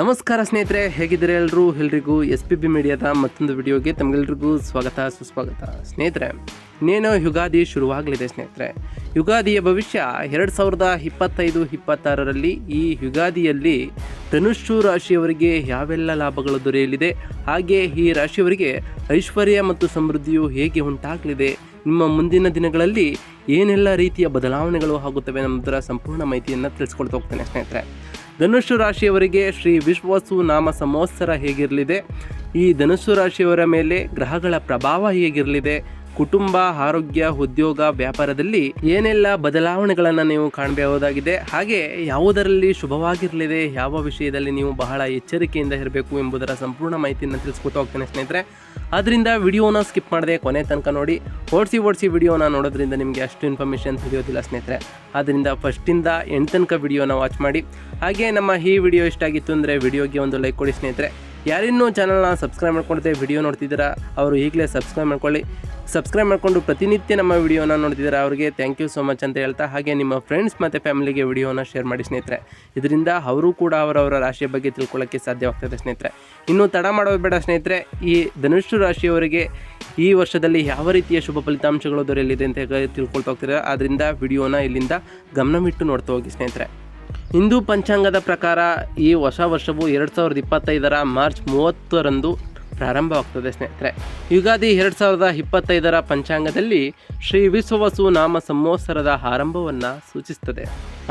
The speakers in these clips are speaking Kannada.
ನಮಸ್ಕಾರ ಸ್ನೇಹಿತರೆ, ಹೇಗಿದ್ದೀರಾ ಎಲ್ಲರೂ ಎಲ್ರಿಗೂ ಎಸ್ ಪಿ ಬಿ ಮೀಡಿಯಾದ ಮತ್ತೊಂದು ವಿಡಿಯೋಗೆ ತಮಗೆಲ್ರಿಗೂ ಸ್ವಾಗತ, ಸುಸ್ವಾಗತ. ಸ್ನೇಹಿತರೆ, ಇನ್ನೇನು ಯುಗಾದಿ ಶುರುವಾಗಲಿದೆ ಸ್ನೇಹಿತರೆ. ಯುಗಾದಿಯ ಭವಿಷ್ಯ ಎರಡು ಸಾವಿರದ ಇಪ್ಪತ್ತೈದು, ಇಪ್ಪತ್ತಾರರಲ್ಲಿ ಈ ಯುಗಾದಿಯಲ್ಲಿ ಧನುಷು ರಾಶಿಯವರಿಗೆ ಯಾವೆಲ್ಲ ಲಾಭಗಳು ದೊರೆಯಲಿದೆ? ಹಾಗೆ ಈ ರಾಶಿಯವರಿಗೆ ಐಶ್ವರ್ಯ ಮತ್ತು ಸಮೃದ್ಧಿಯು ಹೇಗೆ ಉಂಟಾಗಲಿದೆ? ನಿಮ್ಮ ಮುಂದಿನ ದಿನಗಳಲ್ಲಿ ಏನೆಲ್ಲ ರೀತಿಯ ಬದಲಾವಣೆಗಳು ಆಗುತ್ತವೆ ನಮ್ಮದರ ಸಂಪೂರ್ಣ ಮಾಹಿತಿಯನ್ನು ತಿಳಿಸ್ಕೊಳ್ತಾ ಹೋಗ್ತೇನೆ ಸ್ನೇಹಿತರೆ. ಧನುಸ್ಸು ರಾಶಿಯವರಿಗೆ ಶ್ರೀ ವಿಶ್ವಸು ನಾಮ ಸಂವತ್ಸರ ಹೇಗಿರಲಿದೆ? ಈ ಧನುಸ್ಸು ರಾಶಿಯವರ ಮೇಲೆ ಗ್ರಹಗಳ ಪ್ರಭಾವ ಹೇಗಿರಲಿದೆ? ಕುಟುಂಬ, ಆರೋಗ್ಯ, ಉದ್ಯೋಗ, ವ್ಯಾಪಾರದಲ್ಲಿ ಏನೆಲ್ಲ ಬದಲಾವಣೆಗಳನ್ನು ನೀವು ಕಾಣಬಹುದಾಗಿದೆ ಹಾಗೆ ಯಾವುದರಲ್ಲಿ ಶುಭವಾಗಿರಲಿದೆ, ಯಾವ ವಿಷಯದಲ್ಲಿ ನೀವು ಬಹಳ ಎಚ್ಚರಿಕೆಯಿಂದ ಇರಬೇಕು ಎಂಬುದರ ಸಂಪೂರ್ಣ ಮಾಹಿತಿಯನ್ನು ತಿಳಿಸ್ಕೊತಾ ಹೋಗ್ತೇನೆ ಸ್ನೇಹಿತರೆ. ಆದ್ದರಿಂದ ವಿಡಿಯೋನ ಸ್ಕಿಪ್ ಮಾಡದೆ ಕೊನೆ ತನಕ ನೋಡಿ, ಓಡಿಸಿ ಓಡಿಸಿ ವಿಡಿಯೋನ ನೋಡೋದ್ರಿಂದ ನಿಮಗೆ ಅಷ್ಟು ಇನ್ಫಾರ್ಮೇಷನ್ ತಿಳಿಯೋದಿಲ್ಲ ಸ್ನೇಹಿತರೆ. ಆದ್ದರಿಂದ ಫಸ್ಟಿಂದ ಎಂಟು ತನಕ ವಿಡಿಯೋನ ವಾಚ್ ಮಾಡಿ. ಹಾಗೆ ನಮ್ಮ ಈ ವಿಡಿಯೋ ಇಷ್ಟ ಆಗಿತ್ತು ಅಂದರೆ ವಿಡಿಯೋಗೆ ಒಂದು ಲೈಕ್ ಕೊಡಿ ಸ್ನೇಹಿತರೆ. ಯಾರಿನ್ನೂ ಚಾನಲ್ನ ಸಬ್ಸ್ಕ್ರೈಬ್ ಮಾಡ್ಕೊಳ್ತೇವೆ ವಿಡಿಯೋ ನೋಡ್ತಿದ್ದೀರಾ, ಅವರು ಈಗಲೇ ಸಬ್ಸ್ಕ್ರೈಬ್ ಮಾಡ್ಕೊಳ್ಳಿ. ಸಬ್ಸ್ಕ್ರೈಬ್ ಮಾಡಿಕೊಂಡು ಪ್ರತಿನಿತ್ಯ ನಮ್ಮ ವಿಡಿಯೋನ ನೋಡ್ತಿದ್ದಾರೆ ಅವರಿಗೆ ಥ್ಯಾಂಕ್ ಯು ಸೋ ಮಚ್ ಅಂತ ಹೇಳ್ತಾ ಹಾಗೆ ನಿಮ್ಮ ಫ್ರೆಂಡ್ಸ್ ಮತ್ತು ಫ್ಯಾಮಿಲಿಗೆ ವಿಡಿಯೋನ ಶೇರ್ ಮಾಡಿ ಸ್ನೇಹಿತರೆ. ಇದರಿಂದ ಅವರು ಕೂಡ ಅವರವರ ರಾಶಿಯ ಬಗ್ಗೆ ತಿಳ್ಕೊಳ್ಳೋಕ್ಕೆ ಸಾಧ್ಯವಾಗ್ತದೆ ಸ್ನೇಹಿತರೆ. ಇನ್ನು ತಡ ಮಾಡೋದು ಬೇಡ ಸ್ನೇಹಿತರೆ. ಈ ಧನುಷು ರಾಶಿಯವರಿಗೆ ಈ ವರ್ಷದಲ್ಲಿ ಯಾವ ರೀತಿಯ ಶುಭ ಫಲಿತಾಂಶಗಳು ದೊರೆಯಲಿದೆ ಅಂತ ತಿಳ್ಕೊಳ್ತಾ ಹೋಗ್ತಾರೆ? ಆದ್ದರಿಂದ ವಿಡಿಯೋನ ಇಲ್ಲಿಂದ ಗಮನವಿಟ್ಟು ನೋಡ್ತಾ ಹೋಗಿ ಸ್ನೇಹಿತರೆ. ಹಿಂದೂ ಪಂಚಾಂಗದ ಪ್ರಕಾರ ಈ ಹೊಸ ವರ್ಷವು ಎರಡು ಸಾವಿರದ ಇಪ್ಪತ್ತೈದರ ಮಾರ್ಚ್ ಮೂವತ್ತರಂದು ಪ್ರಾರಂಭವಾಗ್ತದೆ ಸ್ನೇಹಿತರೆ. ಯುಗಾದಿ ಎರಡು ಸಾವಿರದ ಇಪ್ಪತ್ತೈದರ ಪಂಚಾಂಗದಲ್ಲಿ ಶ್ರೀ ವಿಶ್ವವಸು ನಾಮ ಸಂವತ್ಸರದ ಆರಂಭವನ್ನು ಸೂಚಿಸುತ್ತದೆ.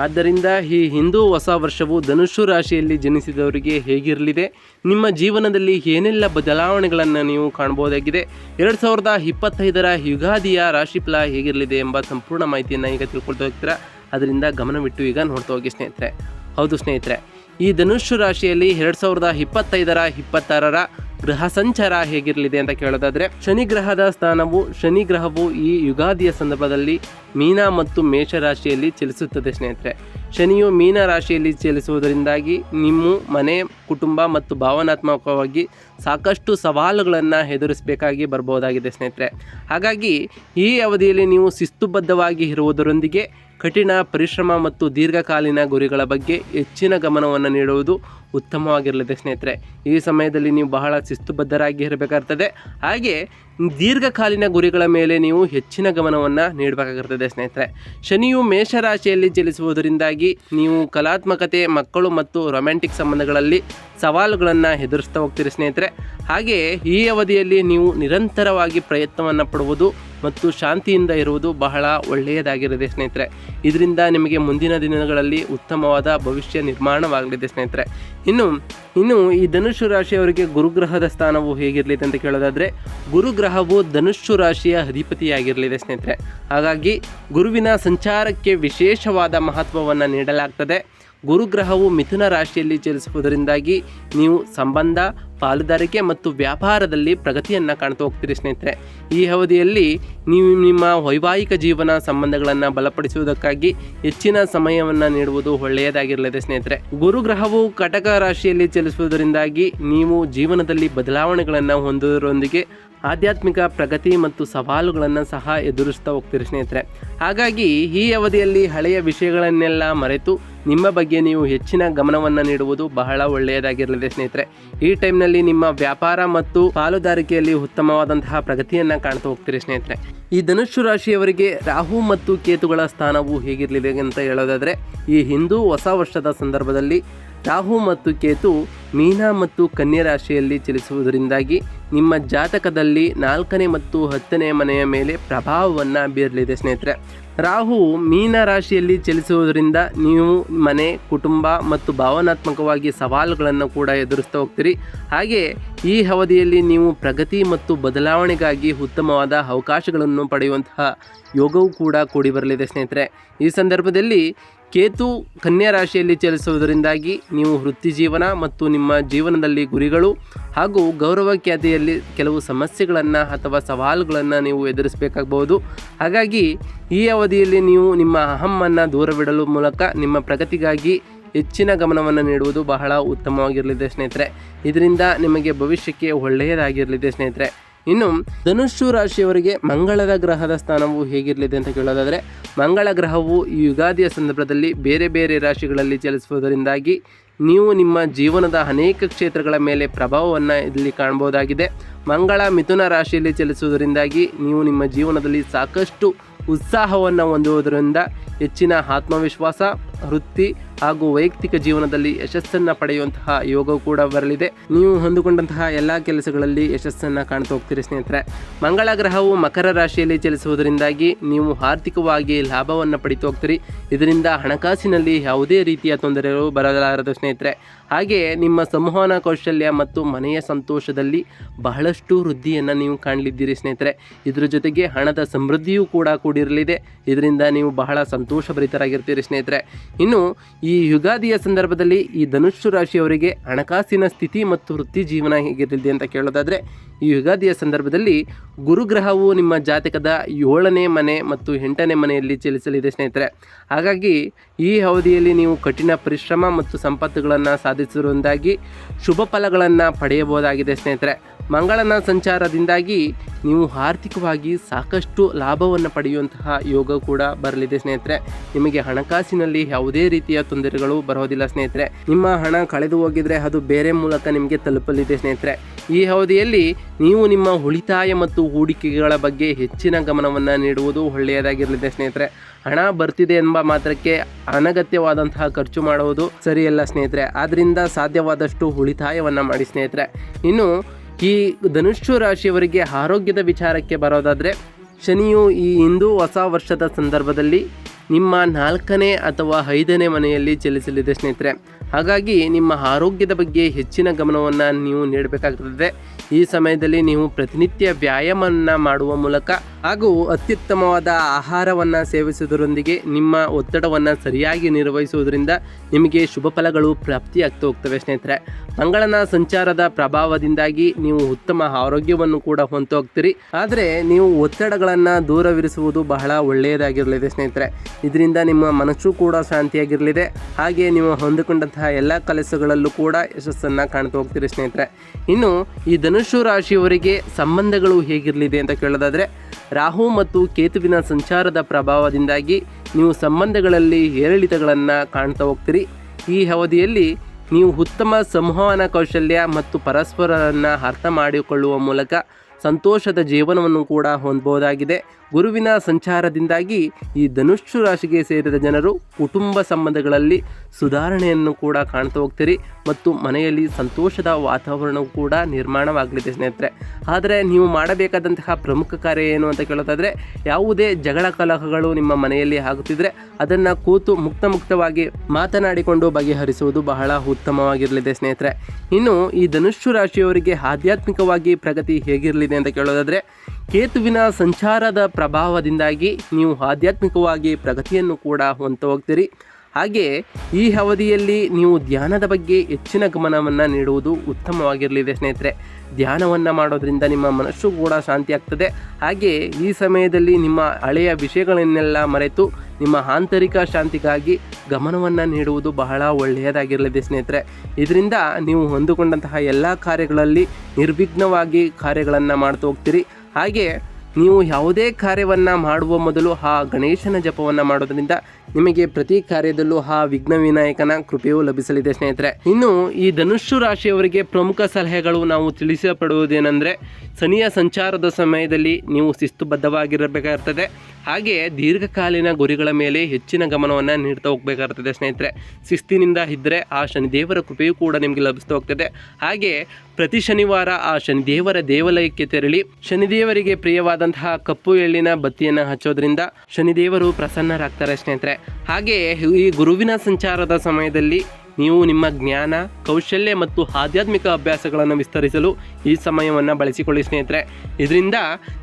ಆದ್ದರಿಂದ ಈ ಹಿಂದೂ ಹೊಸ ವರ್ಷವು ಧನುಷು ರಾಶಿಯಲ್ಲಿ ಜನಿಸಿದವರಿಗೆ ಹೇಗಿರಲಿದೆ? ನಿಮ್ಮ ಜೀವನದಲ್ಲಿ ಏನೆಲ್ಲ ಬದಲಾವಣೆಗಳನ್ನು ನೀವು ಕಾಣಬಹುದಾಗಿದೆ ಎರಡು ಸಾವಿರದ ಇಪ್ಪತ್ತೈದರ ಯುಗಾದಿಯ ರಾಶಿಫಲ ಹೇಗಿರಲಿದೆ ಎಂಬ ಸಂಪೂರ್ಣ ಮಾಹಿತಿಯನ್ನು ಈಗ ತಿಳ್ಕೊಳ್ತಾ ಹೋಗ್ತೀರಾ? ಅದರಿಂದ ಗಮನವಿಟ್ಟು ಈಗ ನೋಡ್ತಾ ಹೋಗಿ ಸ್ನೇಹಿತರೆ. ಹೌದು ಸ್ನೇಹಿತರೆ, ಈ ಧನುಷು ರಾಶಿಯಲ್ಲಿ ಎರಡು ಸಾವಿರದ ಇಪ್ಪತ್ತೈದರ ಇಪ್ಪತ್ತಾರರ ಗ್ರಹ ಸಂಚಾರ ಹೇಗಿರಲಿದೆ ಅಂತ ಕೇಳೋದಾದ್ರೆ, ಶನಿ ಗ್ರಹದ ಸ್ಥಾನವು, ಶನಿ ಗ್ರಹವು ಈ ಯುಗಾದಿಯ ಸಂದರ್ಭದಲ್ಲಿ ಮೀನ ಮತ್ತು ಮೇಷ ರಾಶಿಯಲ್ಲಿ ಚಲಿಸುತ್ತದೆ ಸ್ನೇಹಿತರೆ. ಶನಿಯು ಮೀನ ರಾಶಿಯಲ್ಲಿ ಚಲಿಸುವುದರಿಂದಾಗಿ ನಿಮ್ಮ ಮನೆ, ಕುಟುಂಬ ಮತ್ತು ಭಾವನಾತ್ಮಕವಾಗಿ ಸಾಕಷ್ಟು ಸವಾಲುಗಳನ್ನು ಎದುರಿಸಬೇಕಾಗಿ ಬರಬಹುದಾಗಿದೆ ಸ್ನೇಹಿತರೆ. ಹಾಗಾಗಿ ಈ ಅವಧಿಯಲ್ಲಿ ನೀವು ಶಿಸ್ತುಬದ್ಧವಾಗಿ ಇರುವುದರೊಂದಿಗೆ ಕಠಿಣ ಪರಿಶ್ರಮ ಮತ್ತು ದೀರ್ಘಕಾಲೀನ ಗುರಿಗಳ ಬಗ್ಗೆ ಹೆಚ್ಚಿನ ಗಮನವನ್ನು ನೀಡುವುದು ಉತ್ತಮವಾಗಿರಲಿದೆ ಸ್ನೇಹಿತರೆ. ಈ ಸಮಯದಲ್ಲಿ ನೀವು ಬಹಳ ಶಿಸ್ತುಬದ್ಧರಾಗಿ ಇರಬೇಕಾಗ್ತದೆ. ಹಾಗೆ ದೀರ್ಘಕಾಲೀನ ಗುರಿಗಳ ಮೇಲೆ ನೀವು ಹೆಚ್ಚಿನ ಗಮನವನ್ನು ನೀಡಬೇಕಾಗಿರ್ತದೆ ಸ್ನೇಹಿತರೆ. ಶನಿಯು ಮೇಷರಾಶಿಯಲ್ಲಿ ಚಲಿಸುವುದರಿಂದಾಗಿ ನೀವು ಕಲಾತ್ಮಕತೆ, ಮಕ್ಕಳು ಮತ್ತು ರೊಮ್ಯಾಂಟಿಕ್ ಸಂಬಂಧಗಳಲ್ಲಿ ಸವಾಲುಗಳನ್ನು ಎದುರಿಸ್ತಾ ಹೋಗ್ತೀರಿ ಸ್ನೇಹಿತರೆ. ಹಾಗೆಯೇ ಈ ಅವಧಿಯಲ್ಲಿ ನೀವು ನಿರಂತರವಾಗಿ ಪ್ರಯತ್ನವನ್ನು ಪಡುವುದು ಮತ್ತು ಶಾಂತಿಯಿಂದ ಇರುವುದು ಬಹಳ ಒಳ್ಳೆಯದಾಗಿರದೆ ಸ್ನೇಹಿತರೆ. ಇದರಿಂದ ನಿಮಗೆ ಮುಂದಿನ ದಿನಗಳಲ್ಲಿ ಉತ್ತಮವಾದ ಭವಿಷ್ಯ ನಿರ್ಮಾಣವಾಗಲಿದೆ ಸ್ನೇಹಿತರೆ. ಇನ್ನು ಇನ್ನು ಈ ಧನುಷ್ಯ ರಾಶಿಯವರಿಗೆ ಗುರುಗ್ರಹದ ಸ್ಥಾನವು ಹೇಗಿರಲಿದೆ ಅಂತ ಕೇಳೋದಾದರೆ, ಗುರುಗ್ರಹವು ಧನುಷು ರಾಶಿಯ ಅಧಿಪತಿಯಾಗಿರಲಿದೆ ಸ್ನೇಹಿತರೆ. ಹಾಗಾಗಿ ಗುರುವಿನ ಸಂಚಾರಕ್ಕೆ ವಿಶೇಷವಾದ ಮಹತ್ವವನ್ನು ನೀಡಲಾಗ್ತದೆ. ಗುರುಗ್ರಹವು ಮಿಥುನ ರಾಶಿಯಲ್ಲಿ ಚಲಿಸುವುದರಿಂದಾಗಿ ನೀವು ಸಂಬಂಧ, ಪಾಲುದಾರಿಕೆ ಮತ್ತು ವ್ಯಾಪಾರದಲ್ಲಿ ಪ್ರಗತಿಯನ್ನು ಕಾಣ್ತಾ ಹೋಗ್ತೀರಿ ಸ್ನೇಹಿತರೆ. ಈ ಅವಧಿಯಲ್ಲಿ ನೀವು ನಿಮ್ಮ ವೈವಾಹಿಕ ಜೀವನ ಸಂಬಂಧಗಳನ್ನು ಬಲಪಡಿಸುವುದಕ್ಕಾಗಿ ಹೆಚ್ಚಿನ ಸಮಯವನ್ನು ನೀಡುವುದು ಒಳ್ಳೆಯದಾಗಿರಲಿದೆ ಸ್ನೇಹಿತರೆ. ಗುರುಗ್ರಹವು ಕಟಕ ರಾಶಿಯಲ್ಲಿ ಚಲಿಸುವುದರಿಂದಾಗಿ ನೀವು ಜೀವನದಲ್ಲಿ ಬದಲಾವಣೆಗಳನ್ನು ಹೊಂದುವುದರೊಂದಿಗೆ ಆಧ್ಯಾತ್ಮಿಕ ಪ್ರಗತಿ ಮತ್ತು ಸವಾಲುಗಳನ್ನು ಸಹ ಎದುರಿಸ್ತಾ ಹೋಗ್ತೀರಿ ಸ್ನೇಹಿತರೆ. ಹಾಗಾಗಿ ಈ ಅವಧಿಯಲ್ಲಿ ಹಳೆಯ ವಿಷಯಗಳನ್ನೆಲ್ಲ ಮರೆತು ನಿಮ್ಮ ಬಗ್ಗೆ ನೀವು ಹೆಚ್ಚಿನ ಗಮನವನ್ನು ನೀಡುವುದು ಬಹಳ ಒಳ್ಳೆಯದಾಗಿರಲಿದೆ ಸ್ನೇಹಿತರೆ. ಈ ಟೈಮ್ನಲ್ಲಿ ನಿಮ್ಮ ವ್ಯಾಪಾರ ಮತ್ತು ಪಾಲುದಾರಿಕೆಯಲ್ಲಿ ಉತ್ತಮವಾದಂತಹ ಪ್ರಗತಿಯನ್ನು ಕಾಣ್ತಾ ಹೋಗ್ತೀರಿ ಸ್ನೇಹಿತರೆ. ಈ ಧನುಷು ರಾಶಿಯವರಿಗೆ ರಾಹು ಮತ್ತು ಕೇತುಗಳ ಸ್ಥಾನವು ಹೇಗಿರಲಿದೆ ಅಂತ ಹೇಳೋದಾದರೆ, ಈ ಹಿಂದೂ ಹೊಸ ವರ್ಷದ ಸಂದರ್ಭದಲ್ಲಿ ರಾಹು ಮತ್ತು ಕೇತು ಮೀನ ಮತ್ತು ಕನ್ಯಾ ರಾಶಿಯಲ್ಲಿ ಚಲಿಸುವುದರಿಂದಾಗಿ ನಿಮ್ಮ ಜಾತಕದಲ್ಲಿ ನಾಲ್ಕನೇ ಮತ್ತು ಹತ್ತನೇ ಮನೆಯ ಮೇಲೆ ಪ್ರಭಾವವನ್ನು ಬೀರಲಿದೆ ಸ್ನೇಹಿತರೆ. ರಾಹು ಮೀನ ರಾಶಿಯಲ್ಲಿ ಚಲಿಸುವುದರಿಂದ ನೀವು ಮನೆ, ಕುಟುಂಬ ಮತ್ತು ಭಾವನಾತ್ಮಕವಾಗಿ ಸವಾಲುಗಳನ್ನು ಕೂಡ ಎದುರಿಸ್ತಾ ಹೋಗ್ತೀರಿ. ಹಾಗೆ ಈ ಅವಧಿಯಲ್ಲಿ ನೀವು ಪ್ರಗತಿ ಮತ್ತು ಬದಲಾವಣೆಗಾಗಿ ಉತ್ತಮವಾದ ಅವಕಾಶಗಳನ್ನು ಪಡೆಯುವಂತಹ ಯೋಗವೂ ಕೂಡ ಕೂಡಿ ಬರಲಿದೆ ಸ್ನೇಹಿತರೆ. ಈ ಸಂದರ್ಭದಲ್ಲಿ ಕೇತು ಕನ್ಯಾ ರಾಶಿಯಲ್ಲಿ ಚಲಿಸುವುದರಿಂದಾಗಿ ನೀವು ವೃತ್ತಿ ಜೀವನ ಮತ್ತು ನಿಮ್ಮ ಜೀವನದಲ್ಲಿ ಗುರಿಗಳು ಹಾಗೂ ಗೌರವ ಖ್ಯಾತಿಯಲ್ಲಿ ಕೆಲವು ಸಮಸ್ಯೆಗಳನ್ನು ಅಥವಾ ಸವಾಲುಗಳನ್ನು ನೀವು ಎದುರಿಸಬೇಕಾಗಬಹುದು. ಹಾಗಾಗಿ ಈ ಅವಧಿಯಲ್ಲಿ ನೀವು ನಿಮ್ಮ ಅಹಮ್ಮನ್ನು ದೂರವಿಡಲು ಮೂಲಕ ನಿಮ್ಮ ಪ್ರಗತಿಗಾಗಿ ಹೆಚ್ಚಿನ ಗಮನವನ್ನು ನೀಡುವುದು ಬಹಳ ಉತ್ತಮವಾಗಿರಲಿದೆ ಸ್ನೇಹಿತರೆ. ಇದರಿಂದ ನಿಮಗೆ ಭವಿಷ್ಯಕ್ಕೆ ಒಳ್ಳೆಯದಾಗಿರಲಿದೆ ಸ್ನೇಹಿತರೆ. ಇನ್ನು ಧನುಷು ರಾಶಿಯವರಿಗೆ ಮಂಗಳದ ಗ್ರಹದ ಸ್ಥಾನವು ಹೇಗಿರಲಿದೆ ಅಂತ ಕೇಳೋದಾದರೆ, ಮಂಗಳ ಗ್ರಹವು ಈ ಯುಗಾದಿಯ ಸಂದರ್ಭದಲ್ಲಿ ಬೇರೆ ಬೇರೆ ರಾಶಿಗಳಲ್ಲಿ ಚಲಿಸುವುದರಿಂದಾಗಿ ನೀವು ನಿಮ್ಮ ಜೀವನದ ಅನೇಕ ಕ್ಷೇತ್ರಗಳ ಮೇಲೆ ಪ್ರಭಾವವನ್ನು ಇಲ್ಲಿ ಕಾಣಬಹುದಾಗಿದೆ ಮಂಗಳ ಮಿಥುನ ರಾಶಿಯಲ್ಲಿ ಚಲಿಸುವುದರಿಂದಾಗಿ ನೀವು ನಿಮ್ಮ ಜೀವನದಲ್ಲಿ ಸಾಕಷ್ಟು ಉತ್ಸಾಹವನ್ನು ಹೊಂದುವುದರಿಂದ ಹೆಚ್ಚಿನ ಆತ್ಮವಿಶ್ವಾಸ ವೃತ್ತಿ ಹಾಗೂ ವೈಯಕ್ತಿಕ ಜೀವನದಲ್ಲಿ ಯಶಸ್ಸನ್ನು ಪಡೆಯುವಂತಹ ಯೋಗವು ಕೂಡ ಬರಲಿದೆ. ನೀವು ಹೊಂದಿಕೊಂಡಂತಹ ಎಲ್ಲ ಕೆಲಸಗಳಲ್ಲಿ ಯಶಸ್ಸನ್ನು ಕಾಣ್ತಾ ಹೋಗ್ತೀರಿ ಸ್ನೇಹಿತರೆ. ಮಂಗಳ ಗ್ರಹವು ಮಕರ ರಾಶಿಯಲ್ಲಿ ಚಲಿಸುವುದರಿಂದಾಗಿ ನೀವು ಆರ್ಥಿಕವಾಗಿ ಲಾಭವನ್ನು ಪಡಿತು ಹೋಗ್ತೀರಿ. ಇದರಿಂದ ಹಣಕಾಸಿನಲ್ಲಿ ಯಾವುದೇ ರೀತಿಯ ತೊಂದರೆಗಳು ಬರಲಾರದು ಸ್ನೇಹಿತರೆ. ಹಾಗೆಯೇ ನಿಮ್ಮ ಸಂವಹನ ಕೌಶಲ್ಯ ಮತ್ತು ಮನೆಯ ಸಂತೋಷದಲ್ಲಿ ಬಹಳಷ್ಟು ವೃದ್ಧಿಯನ್ನು ನೀವು ಕಾಣಲಿದ್ದೀರಿ ಸ್ನೇಹಿತರೆ. ಇದರ ಜೊತೆಗೆ ಹಣದ ಸಮೃದ್ಧಿಯೂ ಕೂಡ ಕೂಡಿರಲಿದೆ. ಇದರಿಂದ ನೀವು ಬಹಳ ಸಂತೋಷಭರಿತರಾಗಿರ್ತೀರಿ ಸ್ನೇಹಿತರೆ. ಇನ್ನು ಈ ಯುಗಾದಿಯ ಸಂದರ್ಭದಲ್ಲಿ ಈ ಧನುಷ್ಯ ರಾಶಿಯವರಿಗೆ ಹಣಕಾಸಿನ ಸ್ಥಿತಿ ಮತ್ತು ವೃತ್ತಿ ಜೀವನ ಹೇಗಿರಲಿದೆ ಅಂತ ಕೇಳೋದಾದರೆ, ಈ ಯುಗಾದಿಯ ಸಂದರ್ಭದಲ್ಲಿ ಗುರುಗ್ರಹವು ನಿಮ್ಮ ಜಾತಕದ ಏಳನೇ ಮನೆ ಮತ್ತು ಎಂಟನೇ ಮನೆಯಲ್ಲಿ ಚಲಿಸಲಿದೆ ಸ್ನೇಹಿತರೆ. ಹಾಗಾಗಿ ಈ ಅವಧಿಯಲ್ಲಿ ನೀವು ಕಠಿಣ ಪರಿಶ್ರಮ ಮತ್ತು ಸಂಪತ್ತುಗಳನ್ನು ಸಾಧಿಸಿರುವುದಾಗಿ ಶುಭ ಫಲಗಳನ್ನು ಪಡೆಯಬಹುದಾಗಿದೆ ಸ್ನೇಹಿತರೆ. ಮಂಗಳನ ಸಂಚಾರದಿಂದಾಗಿ ನೀವು ಆರ್ಥಿಕವಾಗಿ ಸಾಕಷ್ಟು ಲಾಭವನ್ನು ಪಡೆಯುವಂತಹ ಯೋಗ ಕೂಡ ಬರಲಿದೆ ಸ್ನೇಹಿತರೆ. ನಿಮಗೆ ಹಣಕಾಸಿನಲ್ಲಿ ಯಾವುದೇ ರೀತಿಯ ತೊಂದರೆಗಳು ಬರೋದಿಲ್ಲ ಸ್ನೇಹಿತರೆ. ನಿಮ್ಮ ಹಣ ಕಳೆದು ಹೋಗಿದ್ರೆ ಅದು ಬೇರೆ ಮೂಲಕ ನಿಮಗೆ ತಲುಪಲಿದೆ ಸ್ನೇಹಿತರೆ. ಈ ಅವಧಿಯಲ್ಲಿ ನೀವು ನಿಮ್ಮ ಉಳಿತಾಯ ಮತ್ತು ಹೂಡಿಕೆಗಳ ಬಗ್ಗೆ ಹೆಚ್ಚಿನ ಗಮನವನ್ನು ನೀಡುವುದು ಒಳ್ಳೆಯದಾಗಿರಲಿದೆ ಸ್ನೇಹಿತರೆ. ಹಣ ಬರ್ತಿದೆ ಎಂಬ ಮಾತ್ರಕ್ಕೆ ಅನಗತ್ಯವಾದಂತಹ ಖರ್ಚು ಮಾಡುವುದು ಸರಿಯಲ್ಲ ಸ್ನೇಹಿತರೆ. ಆದ್ದರಿಂದ ಸಾಧ್ಯವಾದಷ್ಟು ಉಳಿತಾಯವನ್ನು ಮಾಡಿ ಸ್ನೇಹಿತರೆ. ಇನ್ನು ಈ ಧನುಷ್ಯು ರಾಶಿಯವರಿಗೆ ಆರೋಗ್ಯದ ವಿಚಾರಕ್ಕೆ ಬರೋದಾದರೆ, ಶನಿಯು ಈ ಹಿಂದೂ ಹೊಸ ವರ್ಷದ ಸಂದರ್ಭದಲ್ಲಿ ನಿಮ್ಮ ನಾಲ್ಕನೇ ಅಥವಾ ಐದನೇ ಮನೆಯಲ್ಲಿ ಚಲಿಸಲಿದೆ ಸ್ನೇಹಿತರೆ. ಹಾಗಾಗಿ ನಿಮ್ಮ ಆರೋಗ್ಯದ ಬಗ್ಗೆ ಹೆಚ್ಚಿನ ಗಮನವನ್ನು ನೀವು ನೀಡಬೇಕಾಗುತ್ತದೆ ಈ ಸಮಯದಲ್ಲಿ ನೀವು ಪ್ರತಿನಿತ್ಯ ವ್ಯಾಯಾಮವನ್ನು ಮಾಡುವ ಮೂಲಕ ಹಾಗೂ ಅತ್ಯುತ್ತಮವಾದ ಆಹಾರವನ್ನು ಸೇವಿಸುವುದರೊಂದಿಗೆ ನಿಮ್ಮ ಒತ್ತಡವನ್ನು ಸರಿಯಾಗಿ ನಿರ್ವಹಿಸುವುದರಿಂದ ನಿಮಗೆ ಶುಭ ಫಲಗಳು ಪ್ರಾಪ್ತಿಯಾಗ್ತಾ ಹೋಗ್ತವೆ ಸ್ನೇಹಿತರೆ. ಮಂಗಳನ ಸಂಚಾರದ ಪ್ರಭಾವದಿಂದಾಗಿ ನೀವು ಉತ್ತಮ ಆರೋಗ್ಯವನ್ನು ಕೂಡ ಹೊಂತು ಹೋಗ್ತೀರಿ ಆದರೆ ನೀವು ಒತ್ತಡಗಳನ್ನು ದೂರವಿರಿಸುವುದು ಬಹಳ ಒಳ್ಳೆಯದಾಗಿರಲಿದೆ ಸ್ನೇಹಿತರೆ. ಇದರಿಂದ ನಿಮ್ಮ ಮನಸ್ಸು ಕೂಡ ಶಾಂತಿಯಾಗಿರಲಿದೆ. ಹಾಗೆ ನೀವು ಹೊಂದಿಕೊಂಡಂತಹ ಎಲ್ಲ ಕೆಲಸಗಳಲ್ಲೂ ಕೂಡ ಯಶಸ್ಸನ್ನು ಕಾಣ್ತಾ ಹೋಗ್ತೀರಿ ಸ್ನೇಹಿತರೆ. ಇನ್ನು ಈ ಧನುಷು ರಾಶಿಯವರಿಗೆ ಸಂಬಂಧಗಳು ಹೇಗಿರಲಿದೆ ಅಂತ ಕೇಳೋದಾದರೆ, ರಾಹು ಮತ್ತು ಕೇತುವಿನ ಸಂಚಾರದ ಪ್ರಭಾವದಿಂದಾಗಿ ನೀವು ಸಂಬಂಧಗಳಲ್ಲಿ ಏರಿಳಿತಗಳನ್ನು ಕಾಣ್ತಾ ಹೋಗ್ತೀರಿ. ಈ ಅವಧಿಯಲ್ಲಿ ನೀವು ಉತ್ತಮ ಸಂವಹನ ಕೌಶಲ್ಯ ಮತ್ತು ಪರಸ್ಪರರನ್ನು ಅರ್ಥ ಮಾಡಿಕೊಳ್ಳುವ ಮೂಲಕ ಸಂತೋಷದ ಜೀವನವನ್ನು ಕೂಡ ಹೊಂದಬಹುದಾಗಿದೆ. ಗುರುವಿನ ಸಂಚಾರದಿಂದಾಗಿ ಈ ಧನುಷು ರಾಶಿಗೆ ಸೇರಿದ ಜನರು ಕುಟುಂಬ ಸಂಬಂಧಗಳಲ್ಲಿ ಸುಧಾರಣೆಯನ್ನು ಕೂಡ ಕಾಣ್ತಾ ಹೋಗ್ತೀರಿ ಮತ್ತು ಮನೆಯಲ್ಲಿ ಸಂತೋಷದ ವಾತಾವರಣವು ಕೂಡ ನಿರ್ಮಾಣವಾಗಲಿದೆ ಸ್ನೇಹಿತರೆ. ಆದರೆ ನೀವು ಮಾಡಬೇಕಾದಂತಹ ಪ್ರಮುಖ ಕಾರ್ಯ ಏನು ಅಂತ ಕೇಳೋದಾದರೆ ಯಾವುದೇ ಜಗಳ ಕಲಹಗಳು ನಿಮ್ಮ ಮನೆಯಲ್ಲಿ ಆಗುತ್ತಿದ್ದರೆ ಅದನ್ನು ಕೂತು ಮುಕ್ತ ಮುಕ್ತವಾಗಿ ಮಾತನಾಡಿಕೊಂಡು ಬಗೆಹರಿಸುವುದು ಬಹಳ ಉತ್ತಮವಾಗಿರಲಿದೆ ಸ್ನೇಹಿತರೆ. ಇನ್ನು ಈ ಧನುಷು ರಾಶಿಯವರಿಗೆ ಆಧ್ಯಾತ್ಮಿಕವಾಗಿ ಪ್ರಗತಿ ಹೇಗಿರಲಿದೆ ಅಂತ ಕೇಳೋದಾದರೆ ಕೇತುವಿನ ಸಂಚಾರದ ಪ್ರಭಾವದಿಂದಾಗಿ ನೀವು ಆಧ್ಯಾತ್ಮಿಕವಾಗಿ ಪ್ರಗತಿಯನ್ನು ಕೂಡ ಹೊಂತ ಹೋಗ್ತೀರಿ ಹಾಗೆ ಈ ಅವಧಿಯಲ್ಲಿ ನೀವು ಧ್ಯಾನದ ಬಗ್ಗೆ ಹೆಚ್ಚಿನ ಗಮನವನ್ನು ನೀಡುವುದು ಉತ್ತಮವಾಗಿರಲಿದೆ ಸ್ನೇಹಿತರೆ. ಧ್ಯಾನವನ್ನು ಮಾಡೋದರಿಂದ ನಿಮ್ಮ ಮನಸ್ಸು ಕೂಡ ಶಾಂತಿ ಆಗ್ತದೆ. ಹಾಗೆ ಈ ಸಮಯದಲ್ಲಿ ನಿಮ್ಮ ಹಳೆಯ ವಿಷಯಗಳನ್ನೆಲ್ಲ ಮರೆತು ನಿಮ್ಮ ಆಂತರಿಕ ಶಾಂತಿಗಾಗಿ ಗಮನವನ್ನು ನೀಡುವುದು ಬಹಳ ಒಳ್ಳೆಯದಾಗಿರಲಿದೆ ಸ್ನೇಹಿತರೆ. ಇದರಿಂದ ನೀವು ಹೊಂದಿಕೊಂಡಂತಹ ಎಲ್ಲ ಕಾರ್ಯಗಳಲ್ಲಿ ನಿರ್ವಿಘ್ನವಾಗಿ ಕಾರ್ಯಗಳನ್ನು ಮಾಡ್ತಾ ಹೋಗ್ತೀರಿ ಹಾಗೆ ನೀವು ಯಾವುದೇ ಕಾರ್ಯವನ್ನು ಮಾಡುವ ಮೊದಲು ಆ ಗಣೇಶನ ಜಪವನ್ನು ಮಾಡೋದರಿಂದ ನಿಮಗೆ ಪ್ರತಿ ಕಾರ್ಯದಲ್ಲೂ ಆ ವಿಘ್ನ ವಿನಾಯಕನ ಕೃಪೆಯು ಲಭಿಸಲಿದೆ ಸ್ನೇಹಿತರೆ. ಇನ್ನು ಈ ಧನುಷ್ಯು ರಾಶಿಯವರಿಗೆ ಪ್ರಮುಖ ಸಲಹೆಗಳು ನಾವು ತಿಳಿಸಪಡುವುದೇನೆಂದರೆ ಶನಿಯ ಸಂಚಾರದ ಸಮಯದಲ್ಲಿ ನೀವು ಶಿಸ್ತುಬದ್ಧವಾಗಿರಬೇಕಾಗ್ತದೆ. ಹಾಗೆ ದೀರ್ಘಕಾಲೀನ ಗುರಿಗಳ ಮೇಲೆ ಹೆಚ್ಚಿನ ಗಮನವನ್ನು ನೀಡ್ತಾ ಹೋಗ್ಬೇಕಾಗ್ತದೆ ಸ್ನೇಹಿತರೆ. ಶಿಸ್ತಿನಿಂದ ಇದ್ದರೆ ಆ ಶನಿದೇವರ ಕೃಪೆಯೂ ಕೂಡ ನಿಮಗೆ ಲಭಿಸ್ತಾ ಹೋಗ್ತದೆ. ಹಾಗೆ ಪ್ರತಿ ಶನಿವಾರ ಆ ಶನಿದೇವರ ದೇವಾಲಯಕ್ಕೆ ತೆರಳಿ ಶನಿದೇವರಿಗೆ ಪ್ರಿಯವಾದಂತಹ ಕಪ್ಪು ಎಳ್ಳಿನ ಬತ್ತಿಯನ್ನು ಹಚ್ಚೋದ್ರಿಂದ ಶನಿದೇವರು ಪ್ರಸನ್ನರಾಗ್ತಾರೆ ಸ್ನೇಹಿತರೆ. ಹಾಗೆ ಈ ಗುರುವಿನ ಸಂಚಾರದ ಸಮಯದಲ್ಲಿ ನೀವು ನಿಮ್ಮ ಜ್ಞಾನ, ಕೌಶಲ್ಯ ಮತ್ತು ಆಧ್ಯಾತ್ಮಿಕ ಅಭ್ಯಾಸಗಳನ್ನು ವಿಸ್ತರಿಸಲು ಈ ಸಮಯವನ್ನು ಬಳಸಿಕೊಳ್ಳಿ ಸ್ನೇಹಿತರೆ. ಇದರಿಂದ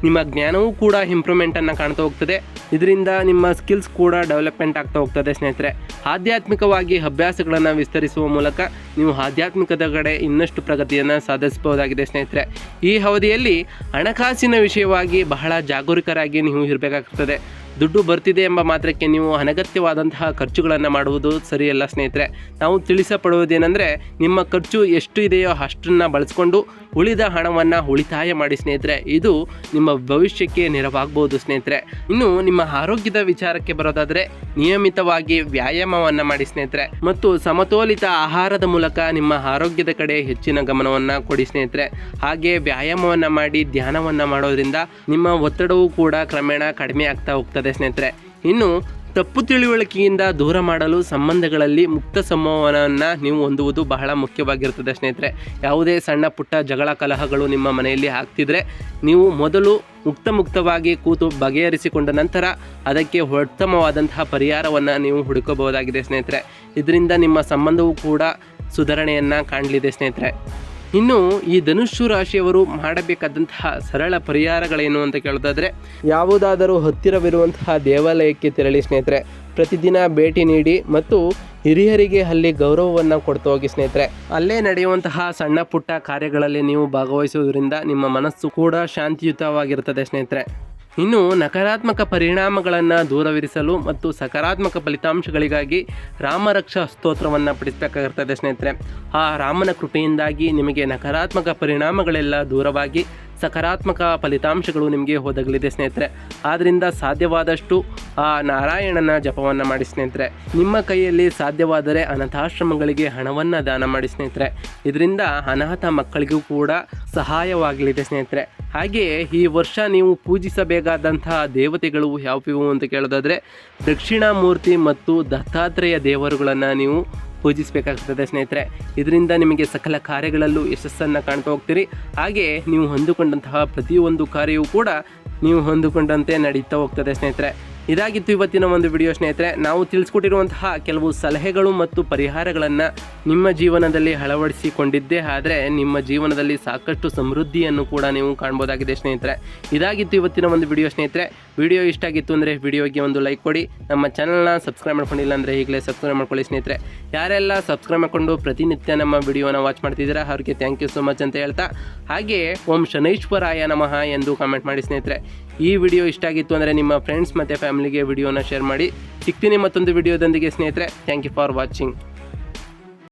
ನಿಮ್ಮ ಜ್ಞಾನವೂ ಕೂಡ ಇಂಪ್ರೂವ್ಮೆಂಟನ್ನು ಕಾಣ್ತಾ ಹೋಗ್ತದೆ. ಇದರಿಂದ ನಿಮ್ಮ ಸ್ಕಿಲ್ಸ್ ಕೂಡ ಡೆವಲಪ್ಮೆಂಟ್ ಆಗ್ತಾ ಹೋಗ್ತದೆ ಸ್ನೇಹಿತರೆ. ಆಧ್ಯಾತ್ಮಿಕವಾಗಿ ಅಭ್ಯಾಸಗಳನ್ನು ವಿಸ್ತರಿಸುವ ಮೂಲಕ ನೀವು ಆಧ್ಯಾತ್ಮಿಕದ ಕಡೆ ಇನ್ನಷ್ಟು ಪ್ರಗತಿಯನ್ನು ಸಾಧಿಸಬಹುದಾಗಿದೆ ಸ್ನೇಹಿತರೆ. ಈ ಅವಧಿಯಲ್ಲಿ ಹಣಕಾಸಿನ ವಿಷಯವಾಗಿ ಬಹಳ ಜಾಗರೂಕರಾಗಿ ನೀವು ಇರಬೇಕಾಗ್ತದೆ. ದುಡ್ಡು ಬರ್ತಿದೆ ಎಂಬ ಮಾತ್ರಕ್ಕೆ ನೀವು ಅನಗತ್ಯವಾದಂತಹ ಖರ್ಚುಗಳನ್ನು ಮಾಡುವುದು ಸರಿಯಲ್ಲ ಸ್ನೇಹಿತರೆ. ನಾವು ತಿಳಿಸಪಡುವುದೇನೆಂದರೆ ನಿಮ್ಮ ಖರ್ಚು ಎಷ್ಟು ಇದೆಯೋ ಅಷ್ಟನ್ನು ಬಳಸ್ಕೊಂಡು ಉಳಿದ ಹಣವನ್ನು ಉಳಿತಾಯ ಮಾಡಿ ಸ್ನೇಹಿತರೆ, ಇದು ನಿಮ್ಮ ಭವಿಷ್ಯಕ್ಕೆ ನೆರವಾಗಬಹುದು ಸ್ನೇಹಿತರೆ. ಇನ್ನು ನಿಮ್ಮ ಆರೋಗ್ಯದ ವಿಚಾರಕ್ಕೆ ಬರೋದಾದರೆ, ನಿಯಮಿತವಾಗಿ ವ್ಯಾಯಾಮವನ್ನು ಮಾಡಿ ಸ್ನೇಹಿತರೆ, ಮತ್ತು ಸಮತೋಲಿತ ಆಹಾರದ ಮೂಲಕ ನಿಮ್ಮ ಆರೋಗ್ಯದ ಕಡೆ ಹೆಚ್ಚಿನ ಗಮನವನ್ನು ಕೊಡಿ ಸ್ನೇಹಿತರೆ. ಹಾಗೆ ವ್ಯಾಯಾಮವನ್ನು ಮಾಡಿ ಧ್ಯಾನವನ್ನು ಮಾಡೋದ್ರಿಂದ ನಿಮ್ಮ ಒತ್ತಡವು ಕೂಡ ಕ್ರಮೇಣ ಕಡಿಮೆ ಆಗ್ತಾ ಹೋಗ್ತದೆ ಸ್ನೇಹಿತರೆ. ಇನ್ನು ತಪ್ಪು ತಿಳುವಳಿಕೆಯಿಂದ ದೂರ ಮಾಡಲು ಸಂಬಂಧಗಳಲ್ಲಿ ಮುಕ್ತ ಸಂವಹನವನ್ನು ನೀವು ಹೊಂದುವುದು ಬಹಳ ಮುಖ್ಯವಾಗಿರುತ್ತದೆ ಸ್ನೇಹಿತರೆ. ಯಾವುದೇ ಸಣ್ಣ ಪುಟ್ಟ ಜಗಳ ಕಲಹಗಳು ನಿಮ್ಮ ಮನೆಯಲ್ಲಿ ಆಗ್ತಿದ್ರೆ ನೀವು ಮೊದಲು ಮುಕ್ತ ಮುಕ್ತವಾಗಿ ಕೂತು ಬಗೆಹರಿಸಿಕೊಂಡ ನಂತರ ಅದಕ್ಕೆ ಉತ್ತಮವಾದಂತಹ ಪರಿಹಾರವನ್ನು ನೀವು ಹುಡುಕಬಹುದಾಗಿದೆ ಸ್ನೇಹಿತರೆ. ಇದರಿಂದ ನಿಮ್ಮ ಸಂಬಂಧವು ಕೂಡ ಸುಧಾರಣೆಯನ್ನು ಕಾಣಲಿದೆ ಸ್ನೇಹಿತರೆ. ಇನ್ನು ಈ ಧನುಷ್ಯು ರಾಶಿಯವರು ಮಾಡಬೇಕಾದಂತಹ ಸರಳ ಪರಿಹಾರಗಳೇನು ಅಂತ ಕೇಳೋದಾದ್ರೆ, ಯಾವುದಾದರೂ ಹತ್ತಿರವಿರುವಂತಹ ದೇವಾಲಯಕ್ಕೆ ತೆರಳಿ ಸ್ನೇಹಿತರೆ, ಪ್ರತಿದಿನ ಭೇಟಿ ನೀಡಿ ಮತ್ತು ಹಿರಿಯರಿಗೆ ಅಲ್ಲಿ ಗೌರವವನ್ನು ಕೊಡ್ತಾ ಹೋಗಿ ಸ್ನೇಹಿತರೆ. ಅಲ್ಲೇ ನಡೆಯುವಂತಹ ಸಣ್ಣ ಪುಟ್ಟ ಕಾರ್ಯಗಳಲ್ಲಿ ನೀವು ಭಾಗವಹಿಸುವುದರಿಂದ ನಿಮ್ಮ ಮನಸ್ಸು ಕೂಡ ಶಾಂತಿಯುತವಾಗಿರುತ್ತದೆ ಸ್ನೇಹಿತರೆ. ಇನ್ನು ನಕಾರಾತ್ಮಕ ಪರಿಣಾಮಗಳನ್ನು ದೂರವಿರಿಸಲು ಮತ್ತು ಸಕಾರಾತ್ಮಕ ಫಲಿತಾಂಶಗಳಿಗಾಗಿ ರಾಮರಕ್ಷಾ ಸ್ತೋತ್ರವನ್ನು ಪಡಿಸಬೇಕಾಗಿರ್ತದೆ ಸ್ನೇಹಿತರೆ. ಆ ರಾಮನ ಕೃಪೆಯಿಂದಾಗಿ ನಿಮಗೆ ನಕಾರಾತ್ಮಕ ಪರಿಣಾಮಗಳೆಲ್ಲ ದೂರವಾಗಿ ಸಕಾರಾತ್ಮಕ ಫಲಿತಾಂಶಗಳು ನಿಮಗೆ ಒದಗಲಿದೆ ಸ್ನೇಹಿತರೆ. ಆದ್ದರಿಂದ ಸಾಧ್ಯವಾದಷ್ಟು ಆ ನಾರಾಯಣನ ಜಪವನ್ನು ಮಾಡಿ ಸ್ನೇಹಿತರೆ. ನಿಮ್ಮ ಕೈಯಲ್ಲಿ ಸಾಧ್ಯವಾದರೆ ಅನಾಥಾಶ್ರಮಗಳಿಗೆ ಹಣವನ್ನು ದಾನ ಮಾಡಿ ಸ್ನೇಹಿತರೆ. ಇದರಿಂದ ಅನಾಥ ಮಕ್ಕಳಿಗೂ ಕೂಡ ಸಹಾಯವಾಗಲಿದೆ ಸ್ನೇಹಿತರೆ. ಹಾಗೆಯೇ ಈ ವರ್ಷ ನೀವು ಪೂಜಿಸಬೇಕಾದಂತಹ ದೇವತೆಗಳು ಯಾವ್ಯಾವು ಅಂತ ಕೇಳೋದಾದರೆ, ದಕ್ಷಿಣಾಮೂರ್ತಿ ಮತ್ತು ದತ್ತಾತ್ರೇಯ ದೇವರುಗಳನ್ನು ನೀವು ಪೂಜಿಸಬೇಕಾಗ್ತದೆ, ಸ್ನೇಹಿತರೆ. ಇದರಿಂದ ನಿಮಗೆ ಸಕಲ ಕಾರ್ಯಗಳಲ್ಲೂ ಯಶಸ್ಸನ್ನು ಕಾಣ್ತಾ ಹೋಗ್ತೀರಿ. ಹಾಗೆ ನೀವು ಹೊಂದಿಕೊಂಡಂತಹ ಪ್ರತಿಯೊಂದು ಕಾರ್ಯವೂ ಕೂಡ ನೀವು ಹೊಂದಿಕೊಂಡಂತೆ ನಡೀತಾ ಹೋಗ್ತದೆ, ಸ್ನೇಹಿತರೆ. ಇದಾಗಿತ್ತು ಇವತ್ತಿನ ಒಂದು ವಿಡಿಯೋ ಸ್ನೇಹಿತರೆ. ನಾವು ತಿಳಿಸ್ಕೊಟ್ಟಿರುವಂತಹ ಕೆಲವು ಸಲಹೆಗಳು ಮತ್ತು ಪರಿಹಾರಗಳನ್ನು ನಿಮ್ಮ ಜೀವನದಲ್ಲಿ ಅಳವಡಿಸಿಕೊಂಡಿದ್ದೇ. ಆದರೆ ನಿಮ್ಮ ಜೀವನದಲ್ಲಿ ಸಾಕಷ್ಟು ಸಮೃದ್ಧಿಯನ್ನು ಕೂಡ ನೀವು ಕಾಣ್ಬೋದಾಗಿದೆ ಸ್ನೇಹಿತರೆ. ಇದಾಗಿತ್ತು ಇವತ್ತಿನ ಒಂದು ವಿಡಿಯೋ ಸ್ನೇಹಿತರೆ. ವಿಡಿಯೋ ಇಷ್ಟ ಆಗಿತ್ತು ಅಂದರೆ ವಿಡಿಯೋಗೆ ಒಂದು ಲೈಕ್ ಕೊಡಿ. ನಮ್ಮ ಚಾನಲ್ನ ಸಬ್ಸ್ಕ್ರೈಬ್ ಮಾಡ್ಕೊಂಡಿಲ್ಲ ಅಂದರೆ ಈಗಲೇ ಸಬ್ಸ್ಕ್ರೈಬ್ ಮಾಡ್ಕೊಳ್ಳಿ ಸ್ನೇಹಿತರೆ. ಯಾರೆಲ್ಲ ಸಬ್ಸ್ಕ್ರೈಬ್ ಮಾಡಿಕೊಂಡು ಪ್ರತಿನಿತ್ಯ ನಮ್ಮ ವಿಡಿಯೋನ ವಾಚ್ ಮಾಡ್ತಿದ್ದೀರಾ, ಅವ್ರಿಗೆ ಥ್ಯಾಂಕ್ ಯು ಸೊ ಮಚ್ ಅಂತ ಹೇಳ್ತಾ. ಹಾಗೆ ಓಂ ಶನೈಶ್ವರಾಯ ನಮಃ ಎಂದು ಕಾಮೆಂಟ್ ಮಾಡಿ ಸ್ನೇಹಿತರೆ. ಈ ವಿಡಿಯೋ ಇಷ್ಟ ಆಗಿತ್ತು ಅಂದರೆ ನಿಮ್ಮ ಫ್ರೆಂಡ್ಸ್ ಮತ್ತು ಫ್ಯಾಮಿಲಿಗೆ ವಿಡಿಯೋನ ಶೇರ್ ಮಾಡಿ ಸಿಗ್ತೀನಿ ಮತ್ತೊಂದು ವಿಡಿಯೋದೊಂದಿಗೆ ಸ್ನೇಹಿತರೆ ಥ್ಯಾಂಕ್ ಯು ಫಾರ್ ವಾಚಿಂಗ್